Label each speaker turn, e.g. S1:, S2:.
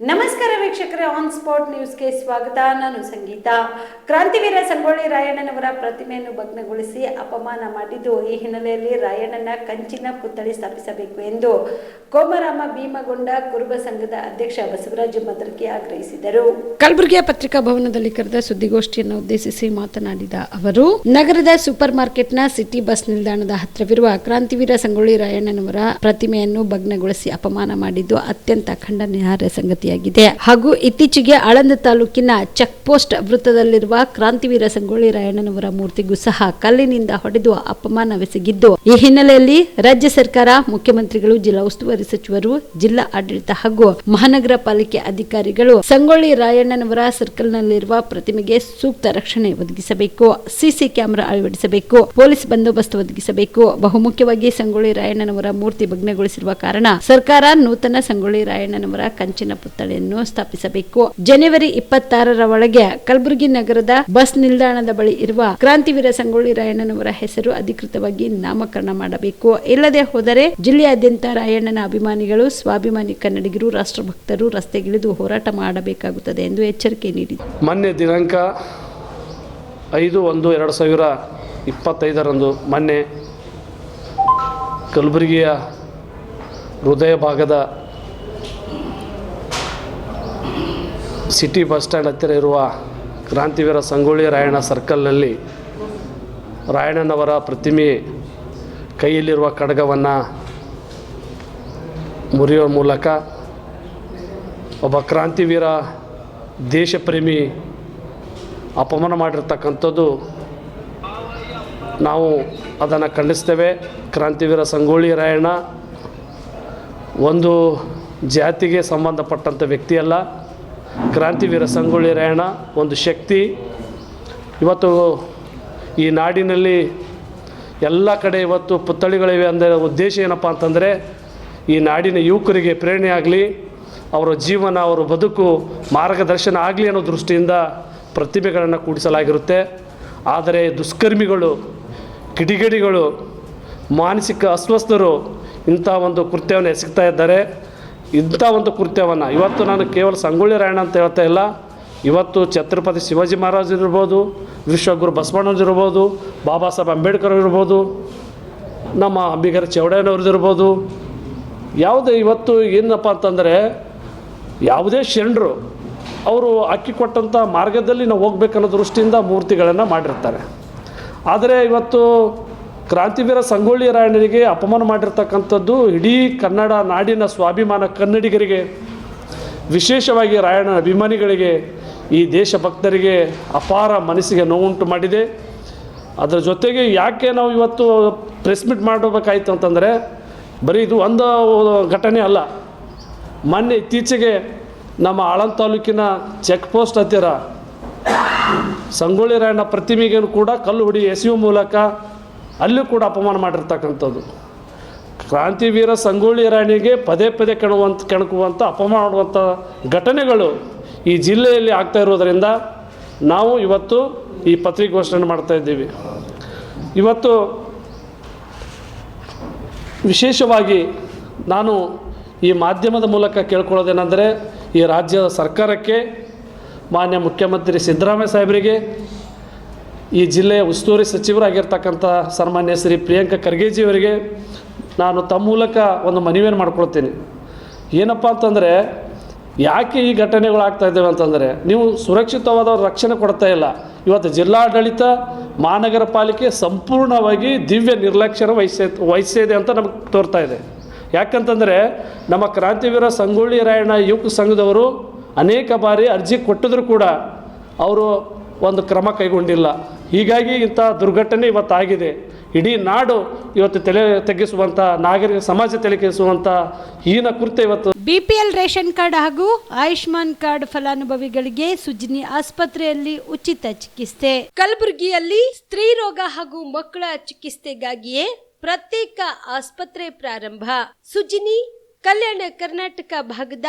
S1: ನಮಸ್ಕಾರ ವೀಕ್ಷಕರ on spot ನ್ಯೂಸ್ಗೆ ಸ್ವಾಗತ. ನಾನು ಸಂಗೀತ. ಕ್ರಾಂತಿವೀರ ಸಂಗೊಳ್ಳಿ ರಾಯಣ್ಣನವರ ಪ್ರತಿಮೆಯನ್ನು ಭಗ್ನಗೊಳಿಸಿ ಅಪಮಾನ ಮಾಡಿದ್ದು ಈ ಹಿನ್ನೆಲೆಯಲ್ಲಿ ರಾಯಣ್ಣನ ಕಂಚಿನ ಪುತ್ಥಳಿ ಸ್ಥಾಪಿಸಬೇಕು ಎಂದು ಕೋಮರಾಮ ಭೀಮಗೊಂಡ ಕುರುಬ ಸಂಘದ ಅಧ್ಯಕ್ಷ ಬಸವರಾಜ ಮದ್ರಕಿ ಆಗ್ರಹಿಸಿದರು. ಕಲಬುರಗಿಯ ಪತ್ರಿಕಾ ಭವನದಲ್ಲಿ ಕರೆದ ಸುದ್ದಿಗೋಷ್ಠಿಯನ್ನು ಉದ್ದೇಶಿಸಿ ಮಾತನಾಡಿದ ಅವರು, ನಗರದ ಸೂಪರ್ ಮಾರ್ಕೆಟ್ನ ಸಿಟಿ ಬಸ್ ನಿಲ್ದಾಣದ ಹತ್ತಿರವಿರುವ ಕ್ರಾಂತಿವೀರ ಸಂಗೊಳ್ಳಿ ರಾಯಣ್ಣನವರ ಪ್ರತಿಮೆಯನ್ನು ಭಗ್ನಗೊಳಿಸಿ ಅಪಮಾನ ಮಾಡಿದ್ದು ಅತ್ಯಂತ ಖಂಡನೀಯಾರ್ಹ ಸಂಗತಿಯಾಗಿದೆ ಹಾಗೂ ಇತ್ತೀಚೆಗೆ ಆಳಂದ ತಾಲೂಕಿನ ಚೆಕ್ ಪೋಸ್ಟ್ ವೃತ್ತದಲ್ಲಿರುವ ಕ್ರಾಂತಿವೀರ ಸಂಗೊಳ್ಳಿ ರಾಯಣ್ಣನವರ ಮೂರ್ತಿಗೂ ಸಹ ಕಲ್ಲಿನಿಂದ ಹೊಡೆದು ಅಪಮಾನವೆಸಗಿದ್ದು ಈ ಹಿನ್ನೆಲೆಯಲ್ಲಿ ರಾಜ್ಯ ಸರ್ಕಾರ, ಮುಖ್ಯಮಂತ್ರಿಗಳು, ಜಿಲ್ಲಾ ಉಸ್ತುವಾರಿ ಸಚಿವರು, ಜಿಲ್ಲಾ ಆಡಳಿತ ಹಾಗೂ ಮಹಾನಗರ ಪಾಲಿಕೆ ಅಧಿಕಾರಿಗಳು ಸಂಗೊಳ್ಳಿ ರಾಯಣ್ಣನವರ ಸರ್ಕಲ್ನಲ್ಲಿರುವ ಪ್ರತಿಮೆಗೆ ಸೂಕ್ತ ರಕ್ಷಣೆ ಒದಗಿಸಬೇಕು, ಸಿಸಿ ಕ್ಯಾಮೆರಾ ಅಳವಡಿಸಬೇಕು, ಪೊಲೀಸ್ ಬಂದೋಬಸ್ತ್ ಒದಗಿಸಬೇಕು. ಬಹುಮುಖ್ಯವಾಗಿ ಸಂಗೊಳ್ಳಿ ರಾಯಣ್ಣನವರ ಮೂರ್ತಿ ಭಗ್ನಗೊಳಿಸಿರುವ ಕಾರಣ ಸರ್ಕಾರ ನೂತನ ಸಂಗೊಳ್ಳಿ ರಾಯಣ್ಣನವರ ಕಂಚಿನ ಪುತ್ಥಳಿಯನ್ನು ಸ್ಥಾಪಿಸಬೇಕು. ಜನವರಿ ಇಪ್ಪತ್ತಾರರ ಒಳಗೆ ಕಲಬುರಗಿ ನಗರದ ಬಸ್ ನಿಲ್ದಾಣದ ಬಳಿ ಇರುವ ಕ್ರಾಂತಿವೀರ ಸಂಗೊಳ್ಳಿ ರಾಯಣ್ಣನವರ ಹೆಸರು ಅಧಿಕೃತವಾಗಿ ನಾಮಕರಣ ಮಾಡಬೇಕು. ಇಲ್ಲದೆ ಹೋದರೆ ಜಿಲ್ಲೆಯಾದ್ಯಂತ ರಾಯಣ್ಣನ ಅಭಿಮಾನಿಗಳು, ಸ್ವಾಭಿಮಾನಿ ಕನ್ನಡಿಗರು, ರಾಷ್ಟ್ರಭಕ್ತರು ರಸ್ತೆಗಿಳಿದು ಹೋರಾಟ ಮಾಡಬೇಕಾಗುತ್ತದೆ ಎಂದು ಎಚ್ಚರಿಕೆ ನೀಡಿದರು.
S2: ಮೊನ್ನೆ ದಿನಾಂಕ ಐದು ಒಂದು ಎರಡು ಸಾವಿರ ಇಪ್ಪತ್ತೈದರಂದು ಮೊನ್ನೆ ಕಲಬುರಗಿಯ ಹೃದಯ ಭಾಗದ ಸಿಟಿ ಬಸ್ ಸ್ಟ್ಯಾಂಡ್ ಹತ್ತಿರ ಇರುವ ಕ್ರಾಂತಿವೀರ ಸಂಗೊಳ್ಳಿ ರಾಯಣ್ಣ ಸರ್ಕಲ್ನಲ್ಲಿ ರಾಯಣ್ಣನವರ ಪ್ರತಿಮೆ ಕೈಯಲ್ಲಿರುವ ಖಡ್ಗವನ್ನು ಮುರಿಯುವ ಮೂಲಕ ಒಬ್ಬ ಕ್ರಾಂತಿವೀರ ದೇಶಪ್ರೇಮಿ ಅಪಮಾನ ಮಾಡಿರ್ತಕ್ಕಂಥದ್ದು ನಾವು ಅದನ್ನು ಖಂಡಿಸ್ತೇವೆ. ಕ್ರಾಂತಿವೀರ ಸಂಗೊಳ್ಳಿ ರಾಯಣ್ಣ ಒಂದು ಜಾತಿಗೆ ಸಂಬಂಧಪಟ್ಟಂಥ ವ್ಯಕ್ತಿಯಲ್ಲ. ಕ್ರಾಂತಿವೀರ ಸಂಗೊಳ್ಳಿ ರಾಯಣ್ಣ ಒಂದು ಶಕ್ತಿ. ಇವತ್ತು ಈ ನಾಡಿನಲ್ಲಿ ಎಲ್ಲ ಕಡೆ ಇವತ್ತು ಪುತ್ಥಳಿಗಳಿವೆ ಅಂದರೆ ಉದ್ದೇಶ ಏನಪ್ಪ ಅಂತಂದರೆ ಈ ನಾಡಿನ ಯುವಕರಿಗೆ ಪ್ರೇರಣೆ ಆಗಲಿ, ಅವರ ಜೀವನ, ಅವರ ಬದುಕು ಮಾರ್ಗದರ್ಶನ ಆಗಲಿ ಅನ್ನೋ ದೃಷ್ಟಿಯಿಂದ ಪ್ರತಿಭೆಗಳನ್ನು ಕೂಡಿಸಲಾಗಿರುತ್ತೆ. ಆದರೆ ದುಷ್ಕರ್ಮಿಗಳು, ಕಿಡಿಗೇಡಿಗಳು, ಮಾನಸಿಕ ಅಸ್ವಸ್ಥರು ಇಂಥ ಒಂದು ಕೃತ್ಯವನ್ನು ಎಸಗ್ತಾ ಇದ್ದಾರೆ. ಇಂಥ ಒಂದು ಕೃತ್ಯವನ್ನು, ಇವತ್ತು ನಾನು ಕೇವಲ ಸಂಗೊಳ್ಳಿ ರಾಯಣ್ಣ ಅಂತ ಹೇಳ್ತಾ ಇಲ್ಲ. ಇವತ್ತು ಛತ್ರಪತಿ ಶಿವಾಜಿ ಮಹಾರಾಜ್ ಇರ್ಬೋದು, ವಿಶ್ವಗುರು ಬಸವಣ್ಣವ್ರದ್ದು ಬಾಬಾ ಸಾಹೇಬ್ ಅಂಬೇಡ್ಕರ್ ಇರ್ಬೋದು, ನಮ್ಮ ಅಂಬಿಗರ ಇರ್ಬೋದು. ಯಾವುದೇ ಇವತ್ತು ಏನಪ್ಪ ಅಂತಂದರೆ, ಯಾವುದೇ ಶರಣರು ಅವರು ಅಕ್ಕಿ ಕೊಟ್ಟಂಥ ಮಾರ್ಗದಲ್ಲಿ ನಾವು ಹೋಗ್ಬೇಕನ್ನೋ ದೃಷ್ಟಿಯಿಂದ ಮೂರ್ತಿಗಳನ್ನು ಮಾಡಿರ್ತಾರೆ. ಆದರೆ ಇವತ್ತು ಕ್ರಾಂತಿವೀರ ಸಂಗೊಳ್ಳಿ ರಾಯಣ್ಣನಿಗೆ ಅಪಮಾನ ಮಾಡಿರ್ತಕ್ಕಂಥದ್ದು ಇಡೀ ಕನ್ನಡ ನಾಡಿನ ಸ್ವಾಭಿಮಾನ ಕನ್ನಡಿಗರಿಗೆ, ವಿಶೇಷವಾಗಿ ರಾಯಣ್ಣ ಅಭಿಮಾನಿಗಳಿಗೆ, ಈ ದೇಶಭಕ್ತರಿಗೆ ಅಪಾರ ಮನಸ್ಸಿಗೆ ನೋವುಂಟು ಮಾಡಿದೆ. ಅದರ ಜೊತೆಗೆ ಯಾಕೆ ನಾವು ಇವತ್ತು ಪ್ರೆಸ್ ಮೀಟ್ ಮಾಡಬೇಕಾಯಿತು ಅಂತಂದರೆ, ಬರೀ ಇದು ಒಂದು ಘಟನೆ ಅಲ್ಲ. ಮೊನ್ನೆ ಇತ್ತೀಚೆಗೆ ನಮ್ಮ ಆಳಂದ ತಾಲೂಕಿನ ಚೆಕ್ ಪೋಸ್ಟ್ ಹತ್ತಿರ ಸಂಗೊಳ್ಳಿ ರಾಯಣ್ಣ ಪ್ರತಿಮೆಗೆ ಕೂಡ ಕಲ್ಲು ಹೊಡಿ ಎಸೆಯುವ ಮೂಲಕ ಅಲ್ಲೂ ಕೂಡ ಅಪಮಾನ ಮಾಡಿರ್ತಕ್ಕಂಥದ್ದು. ಕ್ರಾಂತಿವೀರ ಸಂಗೊಳ್ಳಿ ರಾಣಿಗೆ ಪದೇ ಪದೇ ಕೆಣುವಂತ ಕೆಣಕುವಂಥ ಅಪಮಾನ ಮಾಡುವಂಥ ಘಟನೆಗಳು ಈ ಜಿಲ್ಲೆಯಲ್ಲಿ ಆಗ್ತಾ ಇರೋದರಿಂದ ನಾವು ಇವತ್ತು ಈ ಪತ್ರಿಕೋಷ್ಠಿಯನ್ನು ಮಾಡ್ತಾ ಇದ್ದೀವಿ. ಇವತ್ತು ವಿಶೇಷವಾಗಿ ನಾನು ಈ ಮಾಧ್ಯಮದ ಮೂಲಕ ಕೇಳ್ಕೊಳ್ಳೋದೇನೆಂದರೆ ಈ ರಾಜ್ಯದ ಸರ್ಕಾರಕ್ಕೆ ಮಾನ್ಯ ಮುಖ್ಯಮಂತ್ರಿ ಸಿದ್ದರಾಮಯ್ಯ ಸಾಹೇಬರಿಗೆ ಈ ಜಿಲ್ಲೆಯ ಉಸ್ತುವಾರಿ ಸಚಿವರಾಗಿರ್ತಕ್ಕಂಥ ಸನ್ಮಾನ್ಯ ಶ್ರೀ ಪ್ರಿಯಾಂಕ ಖರ್ಗೆಜಿಯವರಿಗೆ ನಾನು ತಮ್ಮ ಮೂಲಕ ಒಂದು ಮನವಿಯನ್ನು ಮಾಡ್ಕೊಳ್ತೀನಿ. ಏನಪ್ಪ ಅಂತಂದರೆ, ಯಾಕೆ ಈ ಘಟನೆಗಳು ಆಗ್ತಾ ಇದ್ದಾವೆ ಅಂತಂದರೆ, ನೀವು ಸುರಕ್ಷಿತವಾದ ರಕ್ಷಣೆ ಕೊಡ್ತಾ ಇಲ್ಲ. ಇವತ್ತು ಜಿಲ್ಲಾಡಳಿತ, ಮಹಾನಗರ ಪಾಲಿಕೆ ಸಂಪೂರ್ಣವಾಗಿ ದಿವ್ಯ ನಿರ್ಲಕ್ಷ್ಯ ವಹಿಸ ವಹಿಸಿದೆ ಅಂತ ನಮಗೆ ತೋರ್ತಾ ಇದೆ. ಯಾಕಂತಂದರೆ, ನಮ್ಮ ಕ್ರಾಂತಿವೀರ ಸಂಗೊಳ್ಳಿ ರಾಯಣ್ಣ ಯುವಕ ಸಂಘದವರು ಅನೇಕ ಬಾರಿ ಅರ್ಜಿ ಕೊಟ್ಟಿದ್ರು ಕೂಡ, ಅವರು ಒಂದು ಕ್ರಮ ಕೈಗೊಂಡಿಲ್ಲ. ಹೀಗಾಗಿ ಇಂಥ ದುರ್ಘಟನೆ ಇವತ್ತಾಗಿದೆ. ಇಡೀ ನಾಡು ಇವತ್ತು ತಲೆ ತೆಗೆಸುವಂಥ ನಾಗರಿಕ ಸಮಾಜ ತಲೆ ಕೆಡಿಸುವಂಥ ಹೀನ ಕೃತ್ಯ ಇವತ್ತು.
S1: ಬಿಪಿಎಲ್ ರೇಷನ್ ಕಾರ್ಡ್ ಹಾಗೂ ಆಯುಷ್ಮಾನ್ ಕಾರ್ಡ್ ಫಲಾನುಭವಿಗಳಿಗೆ ಸುಜಿನಿ ಆಸ್ಪತ್ರೆಯಲ್ಲಿ ಉಚಿತ ಚಿಕಿತ್ಸೆ. ಕಲಬುರಗಿಯಲ್ಲಿ ಸ್ತ್ರೀ ರೋಗ ಹಾಗೂ ಮಕ್ಕಳ ಚಿಕಿತ್ಸೆಗಾಗಿಯೇ ಪ್ರತ್ಯೇಕ ಆಸ್ಪತ್ರೆ ಪ್ರಾರಂಭ. ಸುಜಿನಿ, ಕಲ್ಯಾಣ ಕರ್ನಾಟಕ ಭಾಗದ